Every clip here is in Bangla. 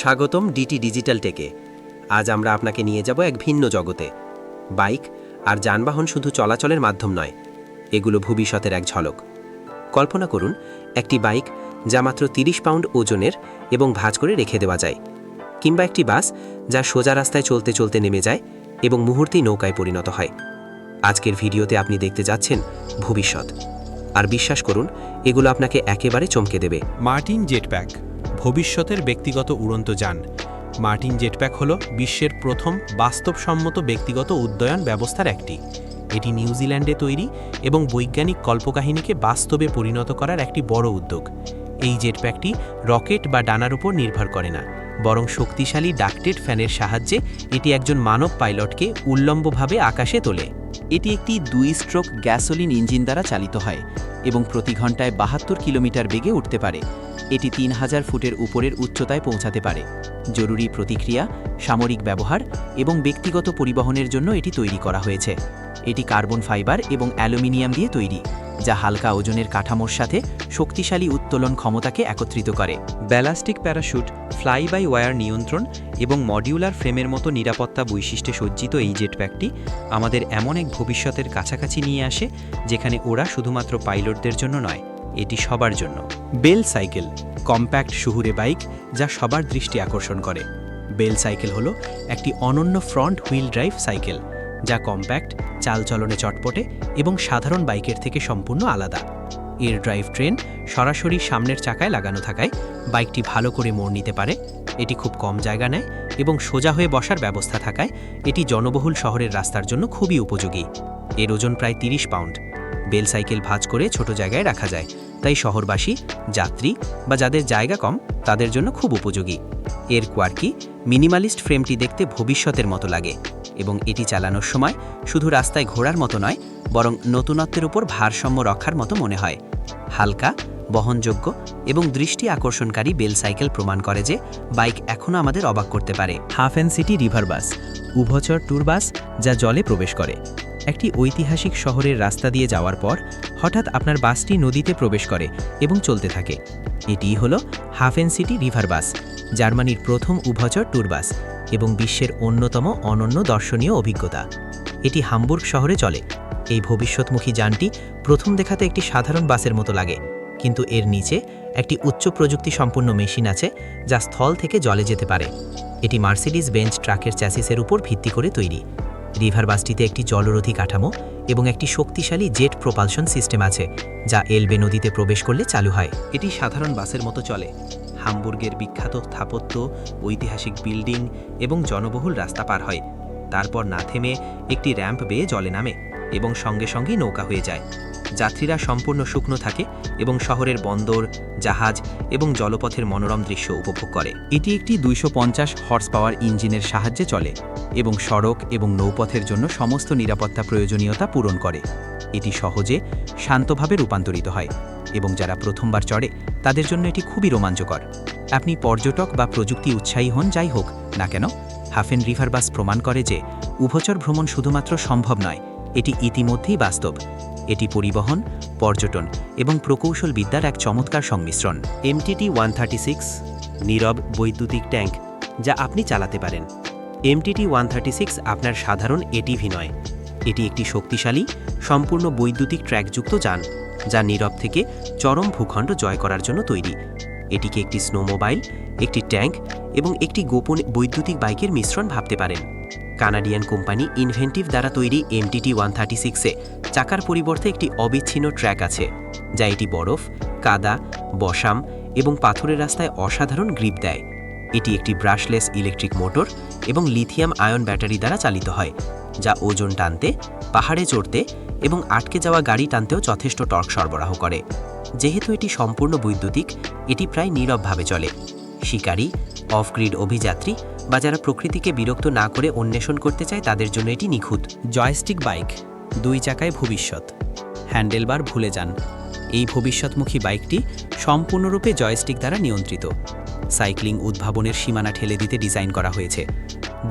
স্বাগতম ডিটি ডিজিটাল টেকে। আজ আমরা আপনাকে নিয়ে যাব এক ভিন্ন জগতে। বাইক আর যানবাহন শুধু চলাচলের মাধ্যম নয়, এগুলো ভবিষ্যতের এক ঝলক। কল্পনা করুন, একটি বাইক যা মাত্র তিরিশ পাউন্ড ওজনের এবং ভাঁজ করে রেখে দেওয়া যায়, কিংবা একটি বাস যা সোজা রাস্তায় চলতে চলতে নেমে যায় এবং মুহূর্তেই নৌকায় পরিণত হয়। আজকের ভিডিওতে আপনি দেখতে যাচ্ছেন ভবিষ্যৎ। আর বিশ্বাস করুন, এগুলো আপনাকে একেবারে চমকে দেবে। Martin jetpack. ভবিষ্যতের ব্যক্তিগত উড়ন্ত যান। মার্টিন জেটপ্যাক হল বিশ্বের প্রথম বাস্তবসম্মত ব্যক্তিগত উদ্যয়ন ব্যবস্থার একটি। এটি নিউজিল্যান্ডে তৈরি এবং বৈজ্ঞানিক কল্পকাহিনীকে বাস্তবে পরিণত করার একটি বড় উদ্যোগ। এই জেটপ্যাকটি রকেট বা ডানার উপর নির্ভর করে না, বরং শক্তিশালী ডাকটেড ফ্যানের সাহায্যে এটি একজন মানব পাইলটকে উল্লম্বভাবে আকাশে তোলে। এটি একটি দুই স্ট্রোক গ্যাসোলিন ইঞ্জিন দ্বারা চালিত হয় এবং প্রতি ঘন্টায় বাহাত্তর কিলোমিটার বেগে উঠতে পারে। এটি তিন হাজার ফুটের উপরের উচ্চতায় পৌঁছাতে পারে। জরুরি প্রতিক্রিয়া, সামরিক ব্যবহার এবং ব্যক্তিগত পরিবহনের জন্য এটি তৈরি করা হয়েছে। এটি কার্বন ফাইবার এবং অ্যালুমিনিয়াম দিয়ে তৈরি, যা হালকা ওজনের কাঠামোর সাথে শক্তিশালী উত্তোলন ক্ষমতাকে একত্রিত করে। Ballistic parachute fly by wire নিয়ন্ত্রণ এবং মডিউলার ফ্রেমের মতো নিরাপত্তা বৈশিষ্ট্যে সজ্জিত এই জেটপ্যাকটি আমাদের এমন এক ভবিষ্যতের কাছাকাছি নিয়ে আসে, যেখানে ওরা শুধুমাত্র পাইলটদের জন্য নয় এটি সবার জন্য। বেল সাইকেল, কম্প্যাক্ট শহুরে বাইক যা সবার দৃষ্টি আকর্ষণ করে। বেল সাইকেল হলো একটি অনন্য ফ্রন্ট হুইল ড্রাইভ সাইকেল, যা কম্প্যাক্ট চালচলনে চটপটে এবং সাধারণ বাইকের থেকে সম্পূর্ণ আলাদা। এর ড্রাইভ ট্রেন সরাসরি সামনের চাকায় লাগানো থাকায় বাইকটি ভালো করে মোড় নিতে পারে, এটি খুব কম জায়গা নেয় এবং সোজা হয়ে বসার ব্যবস্থা থাকায় এটি জনবহুল শহরের রাস্তার জন্য খুবই উপযোগী। এর ওজন প্রায় তিরিশ পাউন্ড। বেল সাইকেল ভাঁজ করে ছোট জায়গায় রাখা যায়। তাই শহরবাসী, যাত্রী বা যাদের জায়গা কম, তাদের জন্য খুব উপযোগী। এর কোয়ার্কি মিনিমালিস্ট ফ্রেমটি দেখতে ভবিষ্যতের মতো লাগে এবং এটি চালানোর সময় শুধু রাস্তায় ঘোরার মতো নয়, বরং নতুনত্বের উপর ভারসাম্য রক্ষার মতো মনে হয়। হালকা বহনযোগ্য এবং দৃষ্টি আকর্ষণকারী বেল সাইকেল প্রমাণ করে যে বাইক এখনও আমাদের অবাক করতে পারে। Half and city river bus, উভচর ট্যুর বাস যা জলে প্রবেশ করে। একটি ঐতিহাসিক শহরের রাস্তা দিয়ে যাওয়ার পর হঠাৎ আপনার বাসটি নদীতে প্রবেশ করে এবং চলতে থাকে। এটিই হল half and city river bus, জার্মানির প্রথম উভচর ট্যুর বাস এবং বিশ্বের অন্যতম অনন্য দর্শনীয় অভিজ্ঞতা। এটি হামবুর্গ শহরে চলে। এই ভবিষ্যৎমুখী যানটি প্রথম দেখাতে একটি সাধারণ বাসের মতো লাগে। কিন্তু এর নিচে একটি উচ্চ প্রযুক্তি সম্পন্ন মেশিন আছে যা স্থল থেকে জলে যেতে পারে। এটি মার্সিডিজ বেঞ্চ ট্রাকের চ্যাসিসের উপর ভিত্তি করে তৈরি। রিভার বাসটিতে একটি জলরোধী কাঠামো এবং একটি শক্তিশালী জেট প্রপালশন সিস্টেম আছে, যা এলবে নদীতে প্রবেশ করলে চালু হয়। এটি সাধারণ বাসের মতো চলে। হামবুর্গের বিখ্যাত স্থাপত্য, ঐতিহাসিক বিল্ডিং এবং জনবহুল রাস্তা পার হয়। তারপর না থেমে একটি র্যাম্প বেয়ে জলে নামে এবং সঙ্গে সঙ্গেই নৌকা হয়ে যায়। যাত্রীরা সম্পূর্ণ শুকনো থাকে এবং শহরের বন্দর, জাহাজ এবং জলপথের মনোরম দৃশ্য উপভোগ করে। এটি একটি দুইশো পঞ্চাশ হর্স পাওয়ার ইঞ্জিনের সাহায্যে চলে এবং সড়ক এবং নৌপথের জন্য সমস্ত নিরাপত্তা প্রয়োজনীয়তা পূরণ করে। এটি সহজে শান্তভাবে রূপান্তরিত হয় এবং যারা প্রথমবার চড়ে, তাদের জন্য এটি খুবই রোমাঞ্চকর। আপনি পর্যটক বা প্রযুক্তি উৎসাহী হন, যাই হোক না কেন, হাফেন রিভার বাস প্রমাণ করে যে উভচর ভ্রমণ শুধুমাত্র সম্ভব নয়, এটি ইতিমধ্যেই বাস্তব। এটি পরিবহন, পর্যটন এবং প্রকৌশল বিদ্যার এক চমৎকার সংমিশ্রণ। এমটিটি ওয়ান থার্টি সিক্স নীরব বৈদ্যুতিক ট্যাঙ্ক যা আপনি চালাতে পারেন। এমটিটি ওয়ান থার্টি সিক্স আপনার সাধারণ এটিভি নয়। এটি একটি শক্তিশালী, সম্পূর্ণ বৈদ্যুতিক ট্র্যাকযুক্ত যান, যা নীরব থেকে চরম ভূখণ্ড জয় করার জন্য তৈরি। এটিকে একটি স্নোমোবাইল একটি ট্যাঙ্ক এবং একটি গোপন বৈদ্যুতিক বাইকের মিশ্রণ ভাবতে পারেন। কানাডিয়ান কোম্পানি ইনভেন্টিভ দ্বারা তৈরি এমটিটি ওয়ান থার্টি সিক্সে চাকার পরিবর্তে একটি অবিচ্ছিন্ন ট্র্যাক আছে, যা এটি বরফ, কাদা, বসাম এবং পাথরের রাস্তায় অসাধারণ গ্রিপ দেয়। এটি একটি ব্রাশলেস ইলেকট্রিক মোটর এবং লিথিয়াম আয়ন ব্যাটারি দ্বারা চালিত হয়, যা ওজন টানতে, পাহাড়ে চড়তে এবং আটকে যাওয়া গাড়ি টানতেও যথেষ্ট টর্ক সরবরাহ করে। যেহেতু এটি সম্পূর্ণ বৈদ্যুতিক, এটি প্রায় নীরবভাবে চলে। শিকারী অফ গ্রিড অভিযাত্রী বা যারা প্রকৃতিকে বিরক্ত না করে অন্বেষণ করতে চায়, তাদের জন্য এটি নিখুঁত। Joystick bike. দুই চাকায় ভবিষ্যৎ। হ্যান্ডেলবার ভুলে যান। এই ভবিষ্যৎমুখী বাইকটি সম্পূর্ণরূপে জয়স্টিক দ্বারা নিয়ন্ত্রিত। সাইক্লিং উদ্ভাবনের সীমানা ঠেলে দিতে ডিজাইন করা হয়েছে।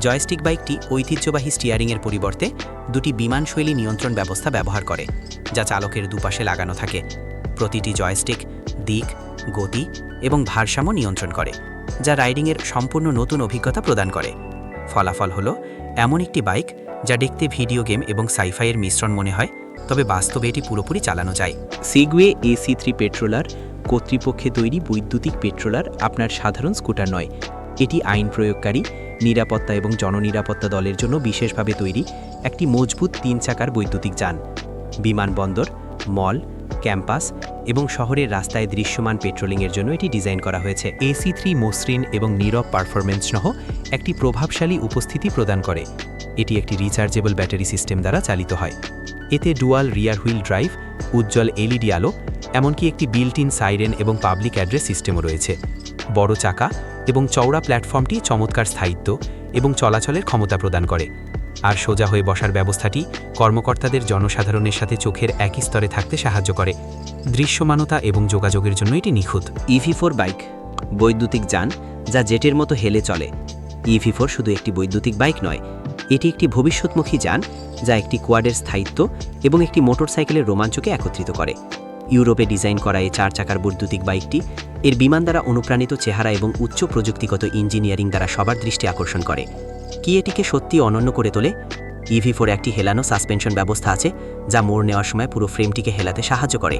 জয়স্টিক বাইকটি ঐতিহ্যবাহী স্টিয়ারিংয়ের পরিবর্তে দুটি বিমানশৈলী নিয়ন্ত্রণ ব্যবস্থা ব্যবহার করে, যা চালকের দুপাশে লাগানো থাকে। প্রতিটি জয়স্টিক দিক, গতি এবং ভারসাম্য নিয়ন্ত্রণ করে, যা রাইডিংয়ের সম্পূর্ণ নতুন অভিজ্ঞতা প্রদান করে। ফলাফল হলো, এমন একটি বাইক যা দেখতে ভিডিও গেম এবং সাইফাইয়ের মিশ্রণ মনে হয়, তবে বাস্তবে এটি পুরোপুরি চালানো যায়। সিগওয়ে এসি থ্রি পেট্রোলার কর্তৃপক্ষে তৈরি বৈদ্যুতিক পেট্রোলার আপনার সাধারণ স্কুটার নয়। এটি আইন প্রয়োগকারী, নিরাপত্তা এবং জননিরাপত্তা দলের জন্য বিশেষভাবে তৈরি একটি মজবুত তিন চাকার বৈদ্যুতিক যান। বিমানবন্দর মল, ক্যাম্পাস এবং শহরের রাস্তায় দৃশ্যমান পেট্রোলিংয়ের জন্য এটি ডিজাইন করা হয়েছে। এসি থ্রি মসৃণ এবং নীরব পারফরমেন্স সহ একটি প্রভাবশালী উপস্থিতি প্রদান করে। এটি একটি রিচার্জেবল ব্যাটারি সিস্টেম দ্বারা চালিত হয়। এতে ডুয়াল রিয়ার হুইল ড্রাইভ উজ্জ্বল এলইডি আলো, এমনকি একটি বিল্ট ইন সাইরেন এবং পাবলিক অ্যাড্রেস সিস্টেমও রয়েছে। বড় চাকা এবং চওড়া প্ল্যাটফর্মটি চমৎকার স্থায়িত্ব এবং চলাচলের ক্ষমতা প্রদান করে। আর সোজা হয়ে বসার ব্যবস্থাটি কর্মকর্তাদের জনসাধারণের সাথে চোখের একই স্তরে থাকতে সাহায্য করে। দৃশ্যমানতা এবং যোগাযোগের জন্য এটি নিখুঁত। ইভি ফোর বাইক বৈদ্যুতিক যান যা জেটের মতো হেলে চলে। ইভি ফোর শুধু একটি বৈদ্যুতিক বাইক নয় এটি একটি ভবিষ্যৎমুখী যান যা একটি কোয়াডের স্থায়িত্ব এবং একটি মোটরসাইকেলের রোমাঞ্চকে একত্রিত করে। ইউরোপে ডিজাইন করা এই চার চাকার বৈদ্যুতিক বাইকটি এর বিমান দ্বারা অনুপ্রাণিত চেহারা এবং উচ্চ প্রযুক্তিগত ইঞ্জিনিয়ারিং দ্বারা সবার দৃষ্টি আকর্ষণ করে। কি এটিকে সত্যি অনন্য করে তোলে? ইভি ফোর একটি হেলানো সাসপেনশন ব্যবস্থা আছে যা মোড় নেওয়ার সময় পুরো ফ্রেমটিকে হেলাতে সাহায্য করে।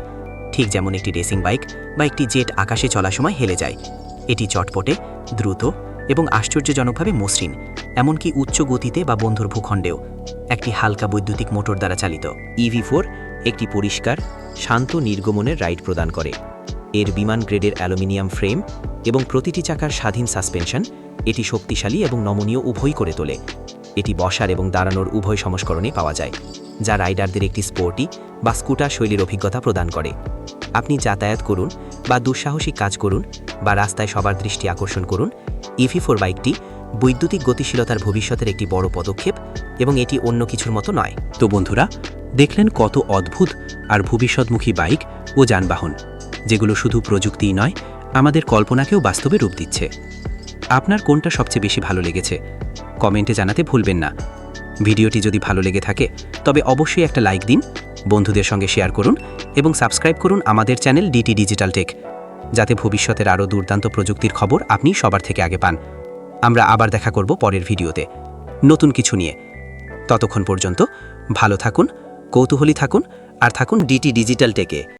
ঠিক যেমন একটি রেসিং বাইক বা একটি জেট আকাশে চলার সময় হেলে যায়। এটি চটপটে, দ্রুত এবং আশ্চর্যজনকভাবে মসৃণ। এমনকি উচ্চ গতিতে বা বন্ধুর ভূখণ্ডেও। একটি হালকা বৈদ্যুতিক মোটর দ্বারা চালিত ইভি ফোর একটি পরিষ্কার, শান্ত, নির্গমনের রাইড প্রদান করে। এর বিমান গ্রেডের অ্যালুমিনিয়াম ফ্রেম এবং প্রতিটি চাকার স্বাধীন সাসপেনশন এটি শক্তিশালী এবং নমনীয় উভয় করে তোলে। এটি বসার এবং দাঁড়ানোর উভয় সংস্করণে পাওয়া যায়, যা রাইডারদের একটি স্পোর্টি বা স্কুটার শৈলীর অভিজ্ঞতা প্রদান করে। আপনি যাতায়াত করুন বা দুঃসাহসিক কাজ করুন বা রাস্তায় সবার দৃষ্টি আকর্ষণ করুন। ইভি ফোর বাইকটি বৈদ্যুতিক গতিশীলতার ভবিষ্যতের একটি বড় পদক্ষেপ এবং এটি অন্য কিছুর মতো নয়। তো বন্ধুরা, দেখলেন কত অদ্ভুত আর ভবিষ্যৎমুখী বাইক ও যানবাহন, যেগুলো শুধু প্রযুক্তিই নয়, আমাদের কল্পনাকেও বাস্তবে রূপ দিচ্ছে। আপনার কোনটা সবচেয়ে বেশি ভালো লেগেছে? কমেন্টে জানাতে ভুলবেন না। ভিডিওটি যদি ভালো লেগে থাকে, তবে অবশ্যই একটা লাইক দিন, বন্ধুদের সঙ্গে শেয়ার করুন এবং সাবস্ক্রাইব করুন আমাদের চ্যানেল ডিটি ডিজিটাল টেক, যাতে ভবিষ্যতের আরও দুর্দান্ত প্রযুক্তির খবর আপনি সবার থেকে আগে পান। আমরা আবার দেখা করব পরের ভিডিওতে। নতুন কিছু নিয়ে। ততক্ষণ পর্যন্ত ভালো থাকুন, কৌতূহলী থাকুন, আর থাকুন ডিটি ডিজিটাল টেকে